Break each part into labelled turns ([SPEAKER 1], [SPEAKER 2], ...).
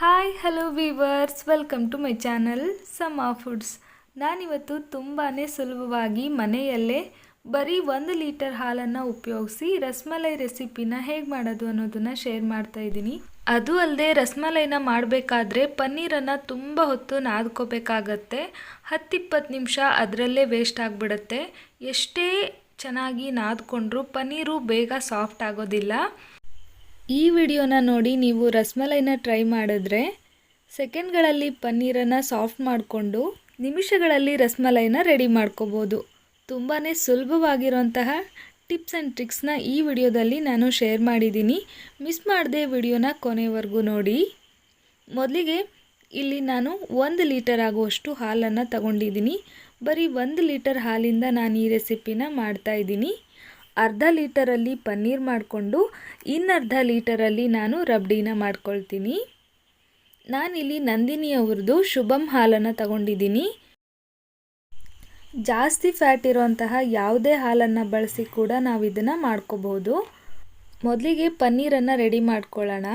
[SPEAKER 1] Hi hello viewers welcome to my channel Sama foods ನಾನಿವತ್ತು ತುಂಬಾ ಸುಲಭವಾಗಿ ಮನೆಯಲ್ಲೇ ಬರೀ ಒಂದು ಲೀಟರ್ ಹಾಲನ್ನು ಉಪಯೋಗಿಸಿ ರಸ್ಮಲೈ ರೆಸಿಪಿನ ಹೇಗೆ ಮಾಡೋದು ಅನ್ನೋದನ್ನು ಶೇರ್ ಮಾಡ್ತಾ ಇದ್ದೀನಿ. ಅದು ಅಲ್ಲದೆ ರಸ್ಮಲೈನ ಮಾಡಬೇಕಾದ್ರೆ ಪನ್ನೀರನ್ನು ತುಂಬ ಹೊತ್ತು ನಾದ್ಕೋಬೇಕಾಗತ್ತೆ. ಹತ್ತಿಪ್ಪತ್ತು ನಿಮಿಷ ಅದರಲ್ಲೇ ವೇಸ್ಟ್ ಆಗಿಬಿಡುತ್ತೆ. ಎಷ್ಟೇ ಚೆನ್ನಾಗಿ ನಾದ್ಕೊಂಡ್ರೂ ಪನ್ನೀರು ಬೇಗ ಸಾಫ್ಟ್ ಆಗೋದಿಲ್ಲ. ಈ ವಿಡಿಯೋನ ನೋಡಿ ನೀವು ರಸ್ಮಲೈನ ಟ್ರೈ ಮಾಡಿದ್ರೆ ಸೆಕೆಂಡ್ಗಳಲ್ಲಿ ಪನ್ನೀರನ್ನು ಸಾಫ್ಟ್ ಮಾಡಿಕೊಂಡು ನಿಮಿಷಗಳಲ್ಲಿ ರಸ್ಮಲೈನ ರೆಡಿ ಮಾಡ್ಕೋಬೋದು. ತುಂಬಾ ಸುಲಭವಾಗಿರುವಂತಹ ಟಿಪ್ಸ್ ಆ್ಯಂಡ್ ಟ್ರಿಕ್ಸ್ನ ಈ ವಿಡಿಯೋದಲ್ಲಿ ನಾನು ಶೇರ್ ಮಾಡಿದ್ದೀನಿ. ಮಿಸ್ ಮಾಡದೆ ವಿಡಿಯೋನ ಕೊನೆವರೆಗೂ ನೋಡಿ. ಮೊದಲಿಗೆ ಇಲ್ಲಿ ನಾನು ಒಂದು ಲೀಟರ್ ಆಗುವಷ್ಟು ಹಾಲನ್ನು ತಗೊಂಡಿದ್ದೀನಿ. ಬರೀ ಒಂದು ಲೀಟರ್ ಹಾಲಿಂದ ನಾನು ಈ ರೆಸಿಪಿನ ಮಾಡ್ತಾಯಿದ್ದೀನಿ ಅರ್ಧ ಲೀಟರಲ್ಲಿ ಪನ್ನೀರ್ ಮಾಡಿಕೊಂಡು, ಇನ್ನರ್ಧ ಲೀಟರಲ್ಲಿ ನಾನು ರಬ್ಡಿನ ಮಾಡ್ಕೊಳ್ತೀನಿ. ನಾನಿಲ್ಲಿ ನಂದಿನಿ ಅವ್ರದ್ದು ಶುಭಮ್ ಹಾಲನ್ನು ತಗೊಂಡಿದ್ದೀನಿ. ಜಾಸ್ತಿ ಫ್ಯಾಟ್ ಇರೋಂತಹ ಯಾವುದೇ ಹಾಲನ್ನು ಬಳಸಿ ಕೂಡ ನಾವು ಇದನ್ನು ಮಾಡ್ಕೋಬೋದು. ಮೊದಲಿಗೆ ಪನ್ನೀರನ್ನು ರೆಡಿ ಮಾಡ್ಕೊಳ್ಳೋಣ.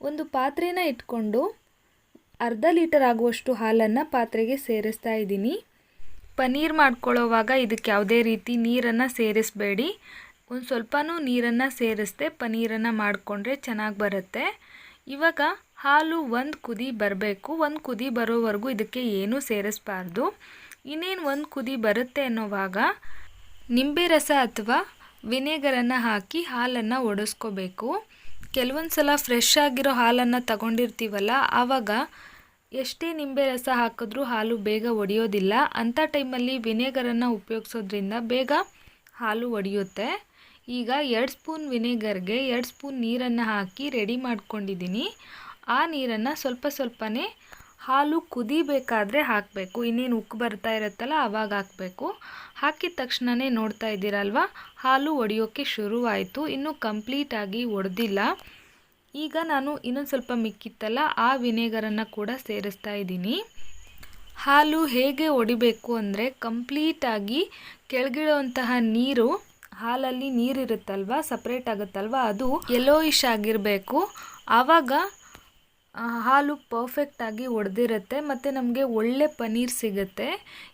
[SPEAKER 1] ಒಂದು ಪಾತ್ರೆನ ಇಟ್ಕೊಂಡು ಅರ್ಧ ಲೀಟರ್ ಆಗುವಷ್ಟು ಹಾಲನ್ನು ಪಾತ್ರೆಗೆ ಸೇರಿಸ್ತಾ ಇದ್ದೀನಿ. ಪನ್ನೀರ್ ಮಾಡ್ಕೊಳ್ಳೋವಾಗ ಇದಕ್ಕೆ ಯಾವುದೇ ರೀತಿ ನೀರನ್ನು ಸೇರಿಸಬೇಡಿ. ಒಂದು ಸ್ವಲ್ಪನೂ ನೀರನ್ನು ಸೇರಿಸ್ದೆ ಪನ್ನೀರನ್ನು ಮಾಡಿಕೊಂಡ್ರೆ ಚೆನ್ನಾಗಿ ಬರುತ್ತೆ. ಇವಾಗ ಹಾಲು ಒಂದು ಕುದಿ ಬರಬೇಕು. ಒಂದು ಕುದಿ ಬರೋವರೆಗೂ ಇದಕ್ಕೆ ಏನೂ ಸೇರಿಸಬಾರ್ದು. ಇನ್ನೇನು ಒಂದು ಕುದಿ ಬರುತ್ತೆ ಅನ್ನೋವಾಗ ನಿಂಬೆ ರಸ ಅಥವಾ ವಿನೆಗರನ್ನು ಹಾಕಿ ಹಾಲನ್ನು ಒಡಿಸ್ಕೋಬೇಕು. ಕೆಲವೊಂದು ಸಲ ಫ್ರೆಶ್ ಆಗಿರೋ ಹಾಲನ್ನು ತಗೊಂಡಿರ್ತೀವಲ್ಲ, ಆವಾಗ ಎಷ್ಟೇ ನಿಂಬೆ ರಸ ಹಾಕಿದ್ರೂ ಹಾಲು ಬೇಗ ಒಡೆಯೋದಿಲ್ಲ. ಅಂಥ ಟೈಮಲ್ಲಿ ವಿನೆಗರನ್ನು ಉಪಯೋಗಿಸೋದ್ರಿಂದ ಬೇಗ ಹಾಲು ಒಡೆಯುತ್ತೆ. ಈಗ ಎರಡು ಸ್ಪೂನ್ ವಿನೆಗರ್ಗೆ ಎರಡು ಸ್ಪೂನ್ ನೀರನ್ನು ಹಾಕಿ ರೆಡಿ ಮಾಡ್ಕೊಂಡಿದ್ದೀನಿ. ಆ ನೀರನ್ನು ಸ್ವಲ್ಪ ಸ್ವಲ್ಪನೇ ಹಾಲು ಕುದಿಬೇಕಾದ್ರೆ ಹಾಕಬೇಕು. ಇನ್ನೇನು ಉಕ್ಕು ಬರ್ತಾ ಇರುತ್ತಲ್ಲ ಆವಾಗ ಹಾಕಬೇಕು. ಹಾಕಿದ ತಕ್ಷಣವೇ ನೋಡ್ತಾ ಇದ್ದೀರಲ್ವ? ಹಾಲು ಒಡೆಯೋಕ್ಕೆ ಶುರುವಾಯಿತು. ಇನ್ನೂ ಕಂಪ್ಲೀಟಾಗಿ ಒಡೆದಿಲ್ಲ. ಈಗ ನಾನು ಇನ್ನೊಂದು ಸ್ವಲ್ಪ ಮಿಕ್ಕಿತ್ತಲ್ಲ, ಆ ವಿನೆಗರನ್ನು ಕೂಡ ಸೇರಿಸ್ತಾ ಇದ್ದೀನಿ. ಹಾಲು ಹೇಗೆ ಒಡಿಬೇಕು ಅಂದರೆ ಕಂಪ್ಲೀಟಾಗಿ ಕೆಳಗಿಡುವಂತಹ ನೀರು, ಹಾಲಲ್ಲಿ ನೀರಿರುತ್ತಲ್ವ ಸಪ್ರೇಟ್ ಆಗುತ್ತಲ್ವ, ಅದು ಯೆಲ್ಲೋಯಿಶ್ ಆಗಿರಬೇಕು. ಆವಾಗ ಹಾಲು ಪರ್ಫೆಕ್ಟಾಗಿ ಒಡೆದಿರುತ್ತೆ, ಮತ್ತು ನಮಗೆ ಒಳ್ಳೆ ಪನ್ನೀರ್ ಸಿಗುತ್ತೆ.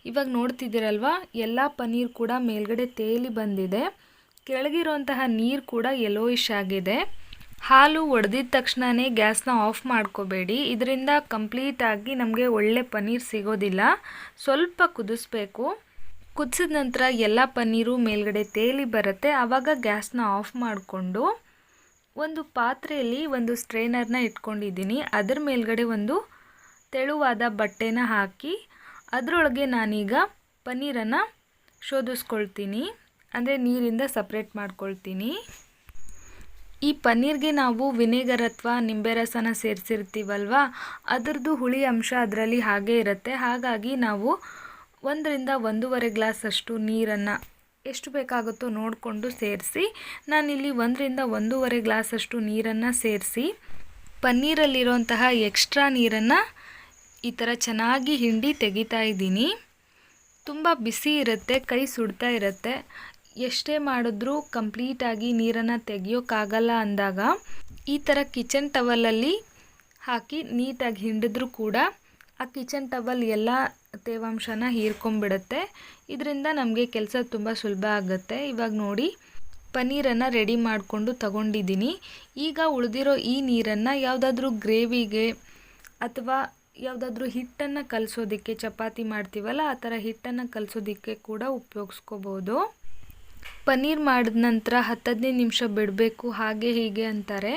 [SPEAKER 1] ಇವಾಗ ನೋಡ್ತಿದ್ದೀರಲ್ವ, ಎಲ್ಲ ಪನ್ನೀರ್ ಕೂಡ ಮೇಲ್ಗಡೆ ತೇಲಿ ಬಂದಿದೆ. ಕೆಳಗಿರುವಂತಹ ನೀರು ಕೂಡ ಯೆಲ್ಲೋಯಿಶ್ ಆಗಿದೆ. ಹಾಲು ಒಡೆದಿದ ತಕ್ಷಣವೇ ಗ್ಯಾಸ್ನ ಆಫ್ ಮಾಡ್ಕೋಬೇಡಿ. ಇದರಿಂದ ಕಂಪ್ಲೀಟಾಗಿ ನಮಗೆ ಒಳ್ಳೆ ಪನ್ನೀರ್ ಸಿಗೋದಿಲ್ಲ. ಸ್ವಲ್ಪ ಕುದಿಸ್ಬೇಕು. ಕುದಿಸಿದ ನಂತರ ಎಲ್ಲ ಪನ್ನೀರು ಮೇಲ್ಗಡೆ ತೇಲಿ ಬರುತ್ತೆ. ಆವಾಗ ಗ್ಯಾಸ್ನ ಆಫ್ ಮಾಡಿಕೊಂಡು ಒಂದು ಪಾತ್ರೆಯಲ್ಲಿ ಒಂದು ಸ್ಟ್ರೈನರ್ನ ಇಟ್ಕೊಂಡಿದ್ದೀನಿ. ಅದರ ಮೇಲ್ಗಡೆ ಒಂದು ತೆಳುವಾದ ಬಟ್ಟೆನ ಹಾಕಿ ಅದರೊಳಗೆ ನಾನೀಗ ಪನ್ನೀರನ್ನು ಶೋಧಿಸ್ಕೊಳ್ತೀನಿ. ಅಂದರೆ ನೀರಿಂದ ಸಪ್ರೇಟ್ ಮಾಡ್ಕೊಳ್ತೀನಿ. ಈ ಪನ್ನೀರ್ಗೆ ನಾವು ವಿನೆಗರ್ ಅಥವಾ ನಿಂಬೆ ರಸನ ಸೇರಿಸಿರ್ತೀವಲ್ವಾ? ಅದರದ್ದು ಹುಳಿ ಅಂಶ ಅದರಲ್ಲಿ ಹಾಗೇ ಇರುತ್ತೆ. ಹಾಗಾಗಿ ನಾವು ಒಂದರಿಂದ ಒಂದೂವರೆ ಗ್ಲಾಸ್ ಅಷ್ಟು ನೀರನ್ನು ಎಷ್ಟು ಬೇಕಾಗುತ್ತೋ ನೋಡಿಕೊಂಡು ಸೇರಿಸಿ, ನಾನಿಲ್ಲಿ ಒಂದರಿಂದ ಒಂದೂವರೆ ಗ್ಲಾಸಷ್ಟು ನೀರನ್ನು ಸೇರಿಸಿ ಪನ್ನೀರಲ್ಲಿರುವಂತಹ ಎಕ್ಸ್ಟ್ರಾ ನೀರನ್ನು ಈ ಥರ ಚೆನ್ನಾಗಿ ಹಿಂಡಿ ತೆಗಿತಾ ಇದ್ದೀನಿ. ತುಂಬ ಬಿಸಿ ಇರುತ್ತೆ, ಕೈ ಸುಡ್ತಾ ಇರುತ್ತೆ. ಎಷ್ಟೇ ಮಾಡಿದ್ರೂ ಕಂಪ್ಲೀಟಾಗಿ ನೀರನ್ನು ತೆಗಿಯೋಕ್ಕಾಗಲ್ಲ ಅಂದಾಗ ಈ ಥರ ಕಿಚನ್ ಟವಲಲ್ಲಿ ಹಾಕಿ ನೀಟಾಗಿ ಹಿಂಡಿದ್ರೂ ಕೂಡ ಆ ಕಿಚನ್ ಟವಲ್ ಎಲ್ಲ ತೇವಾಂಶನ ಹೀರ್ಕೊಂಬಿಡುತ್ತೆ. ಇದರಿಂದ ನಮಗೆ ಕೆಲಸ ತುಂಬ ಸುಲಭ ಆಗುತ್ತೆ. ಇವಾಗ ನೋಡಿ ಪನ್ನೀರನ್ನು ರೆಡಿ ಮಾಡಿಕೊಂಡು ತಗೊಂಡಿದ್ದೀನಿ. ಈಗ ಉಳಿದಿರೋ ಈ ನೀರನ್ನು ಯಾವುದಾದ್ರೂ ಗ್ರೇವಿಗೆ ಅಥವಾ ಯಾವುದಾದ್ರೂ ಹಿಟ್ಟನ್ನು ಕಲಿಸೋದಕ್ಕೆ, ಚಪಾತಿ ಮಾಡ್ತೀವಲ್ಲ, ಆ ಥರ ಹಿಟ್ಟನ್ನು ಕಲಿಸೋದಕ್ಕೆ ಕೂಡ ಉಪಯೋಗಿಸ್ಕೋಬೋದು. ಪನ್ನೀರ್ ಮಾಡಿದ ನಂತರ ಹತ್ತು ಹದಿನೈದು ನಿಮಿಷ ಬಿಡಬೇಕು, ಹಾಗೆ ಹೀಗೆ ಅಂತಾರೆ.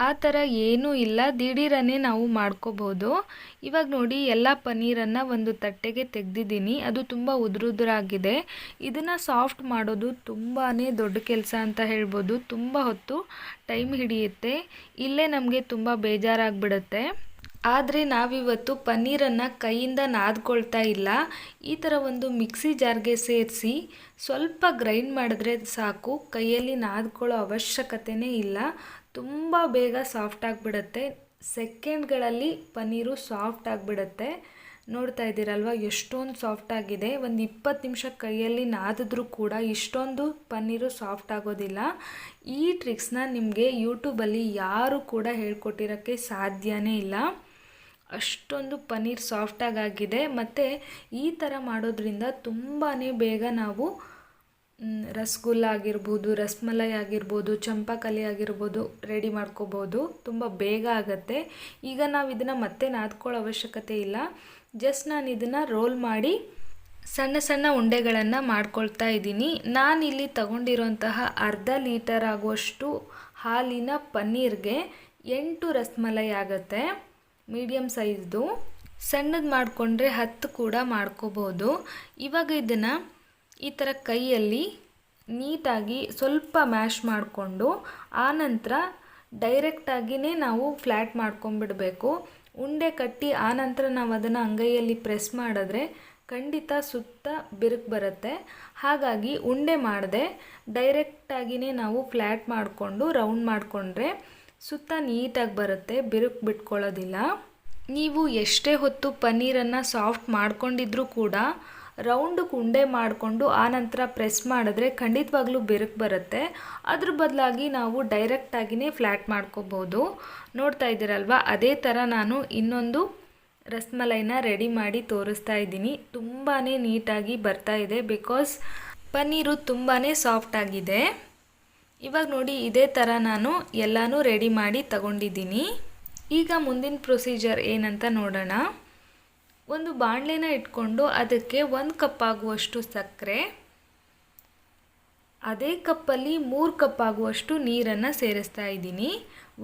[SPEAKER 1] ಆ ಥರ ಏನೂ ಇಲ್ಲ. ದಿಢೀರನೇ ನಾವು ಮಾಡ್ಕೋಬೋದು. ಇವಾಗ ನೋಡಿ, ಎಲ್ಲ ಪನ್ನೀರನ್ನು ಒಂದು ತಟ್ಟೆಗೆ ತೆಗೆದಿದ್ದೀನಿ. ಅದು ತುಂಬ ಉದುರುದುರಾಗಿದೆ. ಇದನ್ನು ಸಾಫ್ಟ್ ಮಾಡೋದು ತುಂಬಾ ದೊಡ್ಡ ಕೆಲಸ ಅಂತ ಹೇಳ್ಬೋದು. ತುಂಬ ಹೊತ್ತು ಟೈಮ್ ಹಿಡಿಯುತ್ತೆ. ಇಲ್ಲೇ ನಮಗೆ ತುಂಬ ಬೇಜಾರಾಗಿಬಿಡುತ್ತೆ. ಆದರೆ ನಾವಿವತ್ತು ಪನ್ನೀರನ್ನು ಕೈಯಿಂದ ನಾದ್ಕೊಳ್ತಾ ಇಲ್ಲ. ಈ ಥರ ಒಂದು ಮಿಕ್ಸಿ ಜಾರ್ಗೆ ಸೇರಿಸಿ ಸ್ವಲ್ಪ ಗ್ರೈಂಡ್ ಮಾಡಿದ್ರೆ ಸಾಕು. ಕೈಯಲ್ಲಿ ನಾದ್ಕೊಳ್ಳೋ ಅವಶ್ಯಕತೆಯೇ ಇಲ್ಲ. ತುಂಬ ಬೇಗ ಸಾಫ್ಟ್ ಆಗಿಬಿಡುತ್ತೆ. ಸೆಕೆಂಡ್ಗಳಲ್ಲಿ ಪನ್ನೀರು ಸಾಫ್ಟ್ ಆಗಿಬಿಡುತ್ತೆ. ನೋಡ್ತಾ ಇದ್ದೀರಲ್ವ, ಎಷ್ಟೊಂದು ಸಾಫ್ಟ್ ಆಗಿದೆ. ಒಂದು ಇಪ್ಪತ್ತು ನಿಮಿಷ ಕೈಯಲ್ಲಿ ನಾದಿದ್ರೂ ಕೂಡ ಇಷ್ಟೊಂದು ಪನ್ನೀರು ಸಾಫ್ಟ್ ಆಗೋದಿಲ್ಲ. ಈ ಟ್ರಿಕ್ಸ್ನ ನಿಮಗೆ ಯೂಟ್ಯೂಬಲ್ಲಿ ಯಾರು ಕೂಡ ಹೇಳ್ಕೊಟ್ಟಿರೋಕ್ಕೆ ಸಾಧ್ಯವೇ ಇಲ್ಲ. ಅಷ್ಟೊಂದು ಪನ್ನೀರ್ ಸಾಫ್ಟಾಗಿ ಆಗಿದೆ ಮತ್ತು ಈ ಥರ ಮಾಡೋದ್ರಿಂದ ತುಂಬಾ ಬೇಗ ನಾವು ರಸಗುಲ್ಲ ಆಗಿರ್ಬೋದು, ರಸ್ಮಲೈ ಆಗಿರ್ಬೋದು, ಚಂಪಾಕಲಿ ಆಗಿರ್ಬೋದು ರೆಡಿ ಮಾಡ್ಕೋಬೋದು. ತುಂಬ ಬೇಗ ಆಗುತ್ತೆ. ಈಗ ನಾವು ಇದನ್ನು ಮತ್ತೆ ನಾದ್ಕೊಳ್ಳೋ ಅವಶ್ಯಕತೆ ಇಲ್ಲ. ಜಸ್ಟ್ ನಾನು ಇದನ್ನು ರೋಲ್ ಮಾಡಿ ಸಣ್ಣ ಸಣ್ಣ ಉಂಡೆಗಳನ್ನು ಮಾಡ್ಕೊಳ್ತಾ ಇದ್ದೀನಿ. ನಾನಿಲ್ಲಿ ತಗೊಂಡಿರೋಂತಹ ಅರ್ಧ ಲೀಟರ್ ಆಗುವಷ್ಟು ಹಾಲಿನ ಪನ್ನೀರ್ಗೆ ಎಂಟು ರಸ್ಮಲೈ ಆಗುತ್ತೆ. ಮೀಡಿಯಮ್ ಸೈಜ್ದು. ಸಣ್ಣದು ಮಾಡಿಕೊಂಡ್ರೆ ಹತ್ತು ಕೂಡ ಮಾಡ್ಕೋಬೋದು. ಇವಾಗ ಇದನ್ನು ಈ ಥರ ಕೈಯಲ್ಲಿ ನೀಟಾಗಿ ಸ್ವಲ್ಪ ಮ್ಯಾಶ್ ಮಾಡಿಕೊಂಡು ಆನಂತರ ಡೈರೆಕ್ಟಾಗಿಯೇ ನಾವು ಫ್ಲ್ಯಾಟ್ ಮಾಡ್ಕೊಂಬಿಡಬೇಕು ಉಂಡೆ ಕಟ್ಟಿ ಆನಂತರ ನಾವು ಅದನ್ನು ಅಂಗೈಯಲ್ಲಿ ಪ್ರೆಸ್ ಮಾಡಿದ್ರೆ ಖಂಡಿತ ಸುತ್ತ ಬಿರುಕು ಬರುತ್ತೆ. ಹಾಗಾಗಿ ಉಂಡೆ ಮಾಡದೆ ಡೈರೆಕ್ಟಾಗಿಯೇ ನಾವು ಫ್ಲ್ಯಾಟ್ ಮಾಡಿಕೊಂಡು ರೌಂಡ್ ಮಾಡಿಕೊಂಡ್ರೆ ಸುತ್ತ ನೀಟಾಗಿ ಬರುತ್ತೆ, ಬಿರುಕು ಬಿಟ್ಕೊಳ್ಳೋದಿಲ್ಲ. ನೀವು ಎಷ್ಟೇ ಹೊತ್ತು ಪನ್ನೀರನ್ನು ಸಾಫ್ಟ್ ಮಾಡ್ಕೊಂಡಿದ್ರೂ ಕೂಡ ರೌಂಡ್ ಉಂಡೆ ಮಾಡಿಕೊಂಡು ಆನಂತರ ಪ್ರೆಸ್ ಮಾಡಿದ್ರೆ ಖಂಡಿತವಾಗ್ಲೂ ಬಿರುಕು ಬರುತ್ತೆ. ಅದ್ರ ಬದಲಾಗಿ ನಾವು ಡೈರೆಕ್ಟಾಗಿಯೇ ಫ್ಲ್ಯಾಟ್ ಮಾಡ್ಕೋಬೋದು. ನೋಡ್ತಾ ಇದ್ದೀರಲ್ವ? ಅದೇ ಥರ ನಾನು ಇನ್ನೊಂದು ರಸ್ಮಲೈನ ರೆಡಿ ಮಾಡಿ ತೋರಿಸ್ತಾ ಇದ್ದೀನಿ. ತುಂಬಾ ನೀಟಾಗಿ ಬರ್ತಾ ಇದೆ ಬಿಕಾಸ್ ಪನ್ನೀರು ತುಂಬಾ ಸಾಫ್ಟ್ ಆಗಿದೆ. ಇವಾಗ ನೋಡಿ ಇದೇ ಥರ ನಾನು ಎಲ್ಲನೂ ರೆಡಿ ಮಾಡಿ ತಗೊಂಡಿದ್ದೀನಿ. ಈಗ ಮುಂದಿನ ಪ್ರೊಸೀಜರ್ ಏನಂತ ನೋಡೋಣ. ಒಂದು ಬಾಣಲೆನ ಇಟ್ಕೊಂಡು ಅದಕ್ಕೆ ಒಂದು ಕಪ್ ಆಗುವಷ್ಟು ಸಕ್ಕರೆ, ಅದೇ ಕಪ್ಪಲ್ಲಿ ಮೂರು ಕಪ್ ಆಗುವಷ್ಟು ನೀರನ್ನು ಸೇರಿಸ್ತಾ ಇದ್ದೀನಿ.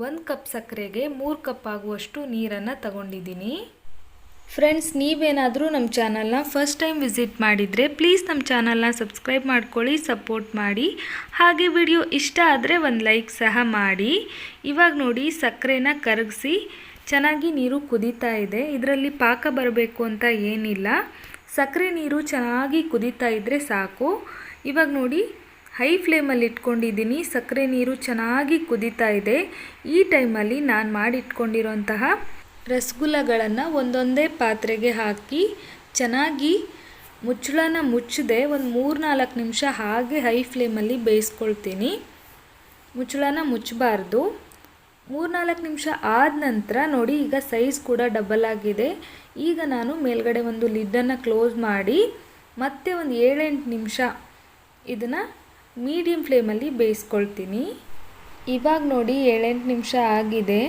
[SPEAKER 1] ಒಂದು ಕಪ್ ಸಕ್ಕರೆಗೆ ಮೂರು ಕಪ್ ಆಗುವಷ್ಟು ನೀರನ್ನು ತಗೊಂಡಿದ್ದೀನಿ. ಫ್ರೆಂಡ್ಸ್ ನೀವೇನಾದರೂ ನಮ್ಮ ಚಾನಲ್ನ ಫಸ್ಟ್ ಟೈಮ್ ವಿಸಿಟ್ ಮಾಡಿದರೆ ಪ್ಲೀಸ್ ನಮ್ಮ ಚಾನಲ್ನ ಸಬ್ಸ್ಕ್ರೈಬ್ ಮಾಡ್ಕೊಳ್ಳಿ ಸಪೋರ್ಟ್ ಮಾಡಿ. ಹಾಗೆ ವಿಡಿಯೋ ಇಷ್ಟ ಆದರೆ ಒಂದು ಲೈಕ್ ಸಹ ಮಾಡಿ. ಇವಾಗ ನೋಡಿ ಸಕ್ಕರೆನ ಕರಗಿಸಿ ಚೆನ್ನಾಗಿ ನೀರು ಕುದೀತಾ ಇದೆ. ಇದರಲ್ಲಿ ಪಾಕ ಬರಬೇಕು ಅಂತ ಏನಿಲ್ಲ. ಸಕ್ಕರೆ ನೀರು ಚೆನ್ನಾಗಿ ಕುದೀತಾ ಇದ್ದರೆ ಸಾಕು. ಇವಾಗ ನೋಡಿ ಹೈ ಫ್ಲೇಮಲ್ಲಿ ಇಟ್ಕೊಂಡಿದ್ದೀನಿ. ಸಕ್ಕರೆ ನೀರು ಚೆನ್ನಾಗಿ ಕುದೀತಾ ಇದೆ. ಈ ಟೈಮಲ್ಲಿ ನಾನು ಮಾಡಿಟ್ಕೊಂಡಿರೋಂತಹ ರಸಗುಲ್ಲಗಳನ್ನು ಒಂದೊಂದೇ ಪಾತ್ರೆಗೆ ಹಾಕಿ ಚೆನ್ನಾಗಿ ಮುಚ್ಚಳನ ಮುಚ್ಚದೆ. ಒಂದು ಮೂರು ನಾಲ್ಕು ನಿಮಿಷ ಹಾಗೆ ಹೈ ಫ್ಲೇಮಲ್ಲಿ ಬೇಯಿಸ್ಕೊಳ್ತೀನಿ. ಮುಚ್ಚಳನ ಮುಚ್ಚಬಾರ್ದು. ಮೂರ್ನಾಲ್ಕು ನಿಮಿಷ ಆದ ನಂತರ ನೋಡಿ, ಈಗ ಸೈಜ್ ಕೂಡ ಡಬಲ್ ಆಗಿದೆ. ಈಗ ನಾನು ಮೇಲ್ಗಡೆ ಒಂದು ಲಿಡ್ಡನ್ನು ಕ್ಲೋಸ್ ಮಾಡಿ, ಮತ್ತೆ ಒಂದು ಏಳೆಂಟು ನಿಮಿಷ ಇದನ್ನು ಮೀಡಿಯಮ್ ಫ್ಲೇಮಲ್ಲಿ ಬೇಯಿಸ್ಕೊಳ್ತೀನಿ. ಇವಾಗ ನೋಡಿ ಏಳೆಂಟು ನಿಮಿಷ ಆಗಿದೆ.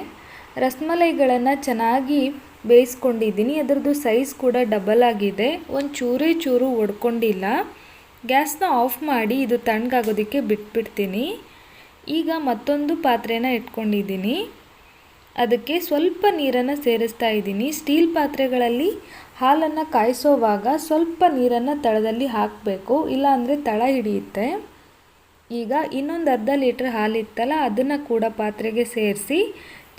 [SPEAKER 1] ರಸ್ಮಲೈಗಳನ್ನು ಚೆನ್ನಾಗಿ ಬೇಯಿಸ್ಕೊಂಡಿದ್ದೀನಿ. ಅದರದ್ದು ಸೈಜ್ ಕೂಡ ಡಬಲ್ ಆಗಿದೆ. ಒಂದು ಚೂರೇ ಚೂರು ಒಡ್ಕೊಂಡಿಲ್ಲ. ಗ್ಯಾಸ್ನ ಆಫ್ ಮಾಡಿ ಇದು ತಣ್ಣಗಾಗೋದಕ್ಕೆ ಬಿಟ್ಬಿಡ್ತೀನಿ. ಈಗ ಮತ್ತೊಂದು ಪಾತ್ರೆನ ಇಟ್ಕೊಂಡಿದ್ದೀನಿ. ಅದಕ್ಕೆ ಸ್ವಲ್ಪ ನೀರನ್ನು ಸೇರಿಸ್ತಾ ಇದ್ದೀನಿ. ಸ್ಟೀಲ್ ಪಾತ್ರೆಗಳಲ್ಲಿ ಹಾಲನ್ನು ಕಾಯಿಸೋವಾಗ ಸ್ವಲ್ಪ ನೀರನ್ನು ತಳದಲ್ಲಿ ಹಾಕಬೇಕು. ಇಲ್ಲಾಂದರೆ ತಳ ಹಿಡಿಯುತ್ತೆ. ಈಗ ಇನ್ನೊಂದು ಅರ್ಧ ಲೀಟ್ರ್ ಹಾಲಿತ್ತಲ್ಲ, ಅದನ್ನು ಕೂಡ ಪಾತ್ರೆಗೆ ಸೇರಿಸಿ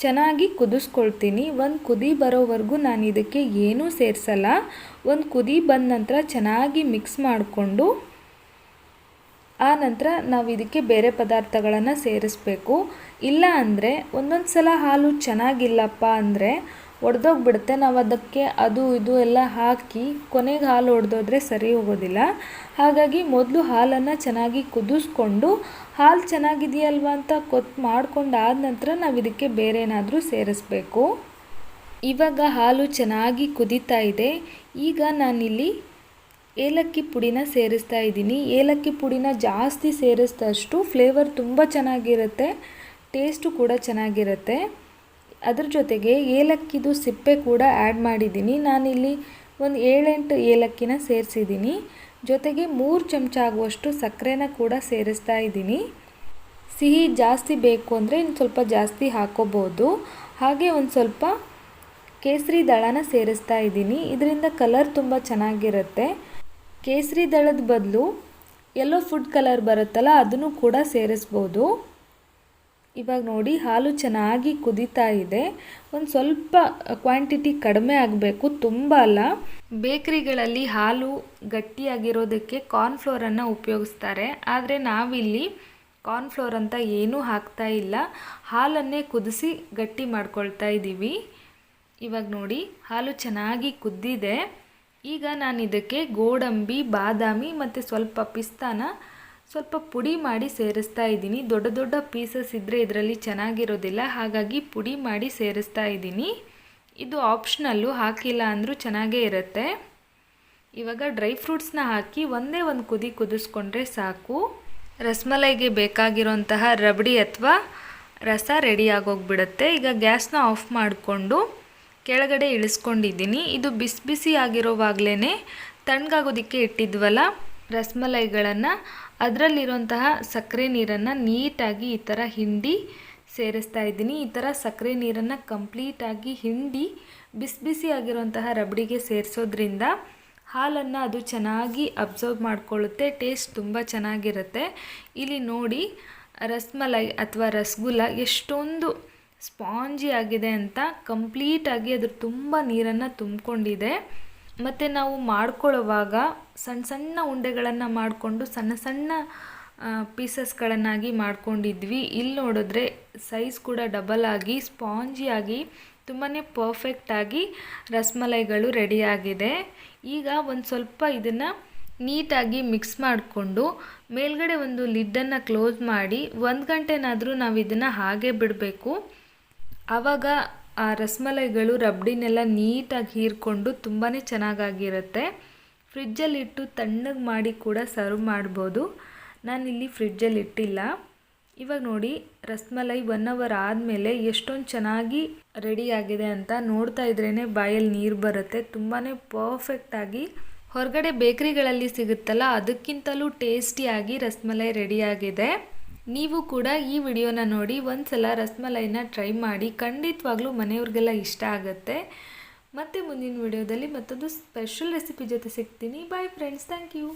[SPEAKER 1] ಚೆನ್ನಾಗಿ ಕುದಿಸ್ಕೊಳ್ತೀನಿ. ಒಂದು ಕುದಿ ಬರೋವರೆಗೂ ನಾನು ಇದಕ್ಕೆ ಏನೂ ಸೇರಿಸಲ್ಲ. ಒಂದು ಕುದಿ ಬಂದ ನಂತರ ಚೆನ್ನಾಗಿ ಮಿಕ್ಸ್ ಮಾಡಿಕೊಂಡು, ಆ ನಂತರ ನಾವು ಇದಕ್ಕೆ ಬೇರೆ ಪದಾರ್ಥಗಳನ್ನು ಸೇರಿಸ್ಬೇಕು. ಇಲ್ಲ ಅಂದರೆ ಒಂದೊಂದು ಸಲ ಹಾಲು ಚೆನ್ನಾಗಿಲ್ಲಪ್ಪ ಅಂದರೆ ಒಡೆದೋಗ್ಬಿಡುತ್ತೆ. ನಾವು ಅದಕ್ಕೆ ಅದು, ಇದು ಎಲ್ಲ ಹಾಕಿ ಕೊನೆಗೆ ಹಾಲು ಒಡೆದೋದ್ರೆ ಸರಿ ಹೋಗೋದಿಲ್ಲ. ಹಾಗಾಗಿ ಮೊದಲು ಹಾಲನ್ನು ಚೆನ್ನಾಗಿ ಕುದಿಸ್ಕೊಂಡು, ಹಾಲು ಚೆನ್ನಾಗಿದೆಯಲ್ವ ಅಂತ ಕೊತ್, ಮಾಡ್ಕೊಂಡಾದ ನಂತರ ನಾವು ಇದಕ್ಕೆ ಬೇರೆ ಏನಾದರೂ ಸೇರಿಸ್ಬೇಕು. ಇವಾಗ ಹಾಲು ಚೆನ್ನಾಗಿ ಕುದೀತಾ ಇದೆ. ಈಗ ನಾನಿಲ್ಲಿ ಏಲಕ್ಕಿ ಪುಡಿನ ಸೇರಿಸ್ತಾ ಇದ್ದೀನಿ. ಏಲಕ್ಕಿ ಪುಡಿನ ಜಾಸ್ತಿ ಸೇರಿಸಿದಷ್ಟು ಫ್ಲೇವರ್ ತುಂಬ ಚೆನ್ನಾಗಿರುತ್ತೆ. ಟೇಸ್ಟು ಕೂಡ ಚೆನ್ನಾಗಿರುತ್ತೆ. ಅದ್ರ ಜೊತೆಗೆ ಏಲಕ್ಕಿದು ಸಿಪ್ಪೆ ಕೂಡ ಆ್ಯಡ್ ಮಾಡಿದ್ದೀನಿ. ನಾನಿಲ್ಲಿ ಒಂದು ಏಳೆಂಟು ಏಲಕ್ಕಿನ ಸೇರಿಸಿದ್ದೀನಿ. ಜೊತೆಗೆ ಮೂರು ಚಮಚ ಆಗುವಷ್ಟು ಸಕ್ಕರೆನ ಕೂಡ ಸೇರಿಸ್ತಾ ಇದ್ದೀನಿ. ಸಿಹಿ ಜಾಸ್ತಿ ಬೇಕು ಅಂದರೆ ಇನ್ನು ಸ್ವಲ್ಪ ಜಾಸ್ತಿ ಹಾಕೋಬೋದು. ಹಾಗೆ ಒಂದು ಸ್ವಲ್ಪ ಕೇಸರಿ ದಳನ ಸೇರಿಸ್ತಾ ಇದ್ದೀನಿ. ಇದರಿಂದ ಕಲರ್ ತುಂಬ ಚೆನ್ನಾಗಿರುತ್ತೆ. ಕೇಸರಿ ದಳದ ಬದಲು ಎಲ್ಲೋ ಫುಡ್ ಕಲರ್ ಬರುತ್ತಲ್ಲ, ಅದನ್ನು ಕೂಡ ಸೇರಿಸ್ಬೋದು. ಇವಾಗ ನೋಡಿ ಹಾಲು ಚೆನ್ನಾಗಿ ಕುದೀತಾ ಇದೆ. ಒಂದು ಸ್ವಲ್ಪ ಕ್ವಾಂಟಿಟಿ ಕಡಿಮೆ ಆಗಬೇಕು ತುಂಬ ಅಲ್ಲ. ಬೇಕರಿಗಳಲ್ಲಿ ಹಾಲು ಗಟ್ಟಿಯಾಗಿರೋದಕ್ಕೆ ಕಾರ್ನ್ಫ್ಲೋರನ್ನು ಉಪಯೋಗಿಸ್ತಾರೆ. ಆದರೆ ನಾವಿಲ್ಲಿ ಕಾರ್ನ್ಫ್ಲೋರ್ ಅಂತ ಏನೂ ಹಾಕ್ತಾ ಇಲ್ಲ. ಹಾಲನ್ನೇ ಕುದಿಸಿ ಗಟ್ಟಿ ಮಾಡ್ಕೊಳ್ತಾ ಇದ್ದೀವಿ ಇವಾಗ ನೋಡಿ ಹಾಲು ಚೆನ್ನಾಗಿ ಕುದ್ದಿದೆ. ಈಗ ನಾನು ಇದಕ್ಕೆ ಗೋಡಂಬಿ, ಬಾದಾಮಿ ಮತ್ತು ಸ್ವಲ್ಪ ಪಿಸ್ತಾನ ಸ್ವಲ್ಪ ಪುಡಿ ಮಾಡಿ ಸೇರಿಸ್ತಾ ಇದ್ದೀನಿ. ದೊಡ್ಡ ದೊಡ್ಡ ಪೀಸಸ್ ಇದ್ದರೆ ಇದರಲ್ಲಿ ಚೆನ್ನಾಗಿರೋದಿಲ್ಲ. ಹಾಗಾಗಿ ಪುಡಿ ಮಾಡಿ ಸೇರಿಸ್ತಾ ಇದ್ದೀನಿ. ಇದು ಆಪ್ಷನಲ್ಲು ಹಾಕಿಲ್ಲ ಅಂದರೂ ಚೆನ್ನಾಗೇ ಇರುತ್ತೆ. ಇವಾಗ ಡ್ರೈ ಫ್ರೂಟ್ಸ್ನ ಹಾಕಿ ಒಂದೇ ಒಂದು ಕುದಿ ಕುದಿಸ್ಕೊಂಡ್ರೆ ಸಾಕು. ರಸಮಲೈಗೆ ಬೇಕಾಗಿರೋಂತಹ ರಬಡಿ ಅಥವಾ ರಸ ರೆಡಿ ಆಗೋಗ್ಬಿಡುತ್ತೆ. ಈಗ ಗ್ಯಾಸ್ನ ಆಫ್ ಮಾಡಿಕೊಂಡು ಕೆಳಗಡೆ ಇಳಿಸ್ಕೊಂಡಿದ್ದೀನಿ. ಇದು ಬಿಸಿ ಬಿಸಿ ಆಗಿರೋವಾಗಲೇ ತಣ್ಣಗಾಗೋದಕ್ಕೆ ಇಟ್ಟಿದ್ವಲ್ಲ ರಸಮಲೈಗಳನ್ನು ಅದರಲ್ಲಿರುವಂತಹ ಸಕ್ಕರೆ ನೀರನ್ನು ನೀಟಾಗಿ ಈ ಥರ ಹಿಂಡಿ ಸೇರಿಸ್ತಾ ಇದ್ದೀನಿ. ಈ ಥರ ಸಕ್ಕರೆ ನೀರನ್ನು ಕಂಪ್ಲೀಟಾಗಿ ಹಿಂಡಿ ಬಿಸಿ ಬಿಸಿ ಆಗಿರುವಂತಹ ರಬಡಿಗೆ ಸೇರಿಸೋದ್ರಿಂದ ಹಾಲನ್ನು ಅದು ಚೆನ್ನಾಗಿ ಅಬ್ಸರ್ವ್ ಮಾಡಿಕೊಳ್ಳುತ್ತೆ ಟೇಸ್ಟ್ ತುಂಬ ಚೆನ್ನಾಗಿರುತ್ತೆ. ಇಲ್ಲಿ ನೋಡಿ ರಸ್ಮಲೈ ಅಥವಾ ರಸಗುಲ್ಲ ಎಷ್ಟೊಂದು ಸ್ಪಾಂಜಿ ಆಗಿದೆ ಅಂತ ಕಂಪ್ಲೀಟಾಗಿ ಅದ್ರ ತುಂಬ ನೀರನ್ನು ತುಂಬಿಕೊಂಡಿದೆ. ಮತ್ತು ನಾವು ಮಾಡ್ಕೊಳ್ಳೋವಾಗ ಸಣ್ಣ ಸಣ್ಣ ಉಂಡೆಗಳನ್ನು ಮಾಡಿಕೊಂಡು ಸಣ್ಣ ಸಣ್ಣ ಪೀಸಸ್ಗಳನ್ನಾಗಿ ಮಾಡ್ಕೊಂಡಿದ್ವಿ. ಇಲ್ಲಿ ನೋಡಿದ್ರೆ ಸೈಜ್ ಕೂಡ ಡಬಲ್ ಆಗಿ ಸ್ಪಾಂಜಿಯಾಗಿ ತುಂಬಾ ಪರ್ಫೆಕ್ಟಾಗಿ ರಸಮಲೈಗಳು ರೆಡಿಯಾಗಿದೆ ಈಗ ಒಂದು ಸ್ವಲ್ಪ ಇದನ್ನು ನೀಟಾಗಿ ಮಿಕ್ಸ್ ಮಾಡಿಕೊಂಡು ಮೇಲ್ಗಡೆ ಒಂದು ಲಿಡ್ಡನ್ನು ಕ್ಲೋಸ್ ಮಾಡಿ ಒಂದು ಗಂಟೆನಾದರೂ ನಾವು ಇದನ್ನು ಹಾಗೆ ಬಿಡಬೇಕು. ಆವಾಗ ಆ ರಸಮಲೈಗಳು ರಬ್ಡಿನೆಲ್ಲ ನೀಟಾಗಿ ಹೀರ್ಕೊಂಡು ತುಂಬಾ ಚೆನ್ನಾಗಾಗಿರುತ್ತೆ. ಫ್ರಿಜ್ಜಲ್ಲಿಟ್ಟು ತಣ್ಣಗೆ ಮಾಡಿ ಕೂಡ ಸರ್ವ್ ಮಾಡ್ಬೋದು. ನಾನಿಲ್ಲಿ ಫ್ರಿಡ್ಜಲ್ಲಿ ಇಟ್ಟಿಲ್ಲ. ಇವಾಗ ನೋಡಿ, ರಸ್ಮಲೈ ಒನ್ ಅವರ್ ಆದಮೇಲೆ ಎಷ್ಟೊಂದು ಚೆನ್ನಾಗಿ ರೆಡಿ ಆಗಿದೆ ಅಂತ ನೋಡ್ತಾ ಇದ್ರೇ ಬಾಯಲ್ಲಿ ನೀರು ಬರುತ್ತೆ. ತುಂಬಾ ಪರ್ಫೆಕ್ಟಾಗಿ ಹೊರಗಡೆ ಬೇಕ್ರಿಗಳಲ್ಲಿ ಸಿಗುತ್ತಲ್ಲ, ಅದಕ್ಕಿಂತಲೂ ಟೇಸ್ಟಿಯಾಗಿ ರಸ್ಮಲೈ ರೆಡಿಯಾಗಿದೆ ನೀವು ಕೂಡ ಈ ವಿಡಿಯೋನ ನೋಡಿ ಒಂದು ಸಲ ರಸ್ಮಲೈನ ಟ್ರೈ ಮಾಡಿ. ಖಂಡಿತವಾಗ್ಲೂ ಮನೆಯವ್ರಿಗೆಲ್ಲ ಇಷ್ಟ ಆಗುತ್ತೆ. ಮತ್ತು ಮುಂದಿನ ವಿಡಿಯೋದಲ್ಲಿ ಮತ್ತೊಂದು ಸ್ಪೆಷಲ್ ರೆಸಿಪಿ ಜೊತೆ ಸಿಗ್ತೀನಿ. Bye friends thank you